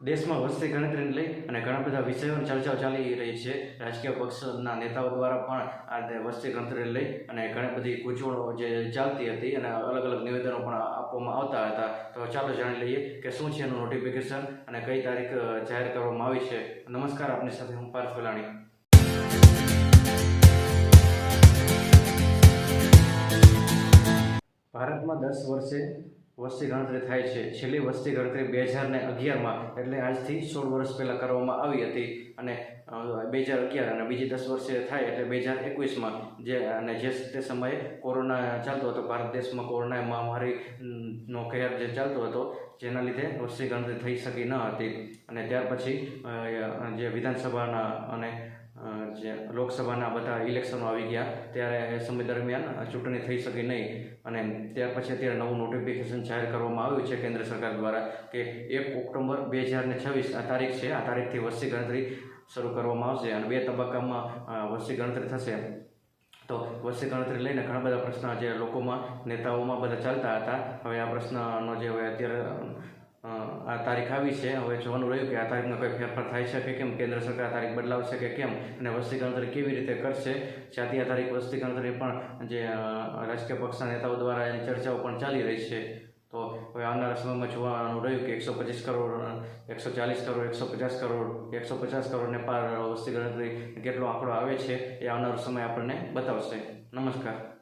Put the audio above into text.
દેશમાં વસ્તી ગણતરીને લઈ અને ઘણા બધા વિષયોની ચર્ચાઓ ચાલી રહી છે. રાજકીય પક્ષના નેતાઓ દ્વારા પણ આ વસ્તી ગણતરીને લઈ અને ઘણી બધી ગૂંચવણો જે ચાલતી હતી અને અલગ અલગ નિવેદનો પણ આપવામાં આવતા હતા. તો ચાલો જાણી લઈએ કે શું છે એનું નોટિફિકેશન અને કઈ તારીખ જાહેર કરવામાં આવી છે. નમસ્કાર, આપની સાથે હું પાર્થ ફલાણી. ભારતમાં દસ વર્ષે વસ્તી ગણતરી થાય છે. છેલ્લી વસ્તી ગણતરી બે હજાર ને અગિયારમાં, એટલે આજથી સોળ વર્ષ પહેલાં કરવામાં આવી હતી અને બે હજાર અગિયાર અને બીજી દસ વર્ષે થાય એટલે બે હજાર એકવીસમાં જે, અને જે તે સમયે કોરોના ચાલતો હતો, ભારત દેશમાં કોરોના મહામારીનો કહેર જે ચાલતો હતો, જેના લીધે વસ્તી ગણતરી થઈ શકી ન હતી. અને ત્યાર પછી જે વિધાનસભાના અને લોકસભાના બધા ઇલેક્શનો આવી ગયા. ત્યારે એ સમય દરમિયાન ચૂંટણી થઈ શકી નહીં. અને ત્યાર પછી અત્યારે નવું નોટિફિકેશન જાહેર કરવામાં આવ્યું છે કેન્દ્ર સરકાર દ્વારા કે એક ઓક્ટોબર બે હજાર ને છવ્વીસ આ તારીખ છે. આ તારીખથી વસ્તી ગણતરી શરૂ કરવામાં આવશે અને બે તબક્કામાં વસ્તી ગણતરી થશે. તો વસ્તી ગણતરી લઈને ઘણા બધા પ્રશ્ન જે લોકોમાં, નેતાઓમાં બધા ચાલતા હતા. હવે આ પ્રશ્નનો જે અત્યારે આ તારીખ આવી છે. હવે જોવાનું રહ્યું કે આ તારીખમાં કોઈ ફેરફાર થાય છે કે કેમ? કેન્દ્ર સરકાર આ તારીખ બદલાવશે કે કેમ? અને વસ્તી ગણતરી કેવી રીતે કરશે? જાતિ આધારિત વસ્તી ગણતરી પણ જે રાજકીય પક્ષના નેતાઓ દ્વારા એની ચર્ચાઓ પણ ચાલી રહી છે. તો હવે આવનારા સમયમાં જોવાનું રહ્યું કે એકસો પચીસ કરોડ, એકસો ચાલીસ કરોડ, એકસો પચાસ કરોડ, એકસો પચાસ કરોડને પાર વસ્તી ગણતરી કેટલો આંકડો આવે છે એ આવનારો સમય આપણને બતાવશે. નમસ્કાર.